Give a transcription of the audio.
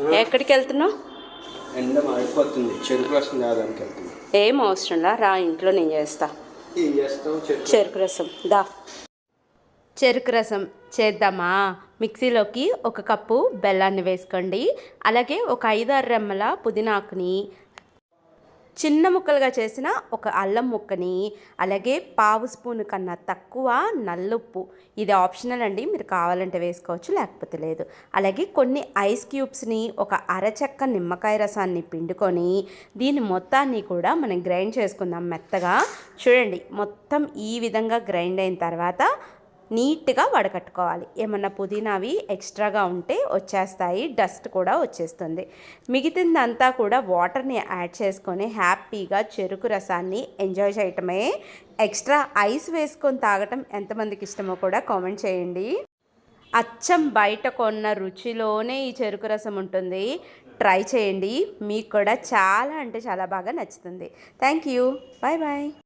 ఎక్కడికి వెళ్తున్నావు? ఎండ మారిపోతుంది. చెరుకు రసం తాగడానికి వెళ్తుంది ఏం అవసరంలా రా ఇంట్లో నేను చేస్తా. ఏం చేస్తావు? చెరుకు చెరుకు రసం దా. చెరుకు రసం చేద్దామా? మిక్సీలోకి ఒక కప్పు బెల్లాన్ని వేసుకోండి. అలాగే ఒక ఐదారు రెమ్మల పుదీనాకుని చిన్న ముక్కలుగా చేసిన ఒక అల్లం ముక్కని అలాగే పావు స్పూన్ కన్నా తక్కువ నల్లుప్పు. ఇది ఆప్షనల్ అండి మీరు కావాలంటే వేసుకోవచ్చు లేకపోతే లేదు. అలాగే కొన్ని ఐస్ క్యూబ్స్ని ఒక అరచెక్క నిమ్మకాయ రసాన్ని పిండుకొని దీని మొత్తాన్ని కూడా మనం గ్రైండ్ చేసుకుందాం మెత్తగా. చూడండి మొత్తం ఈ విధంగా గ్రైండ్ అయిన తర్వాత నీట్గా వడకట్టుకోవాలి. ఏమన్నా పుదీనావి ఎక్స్ట్రాగా ఉంటే వచ్చేస్తాయి డస్ట్ కూడా వచ్చేస్తుంది. మిగిలిందంతా కూడా వాటర్ని యాడ్ చేసుకొని హ్యాపీగా చెరుకు రసాన్ని ఎంజాయ్ చేయటమే. ఎక్స్ట్రా ఐస్ వేసుకొని తాగటం ఎంతమందికి ఇష్టమో కూడా కామెంట్ చేయండి. అచ్చం బయట కొన్న రుచిలోనే ఈ చెరుకు రసం ఉంటుంది. ట్రై చేయండి. మీకు కూడా చాలా అంటే చాలా బాగా నచ్చుతుంది. Thank you. Bye bye.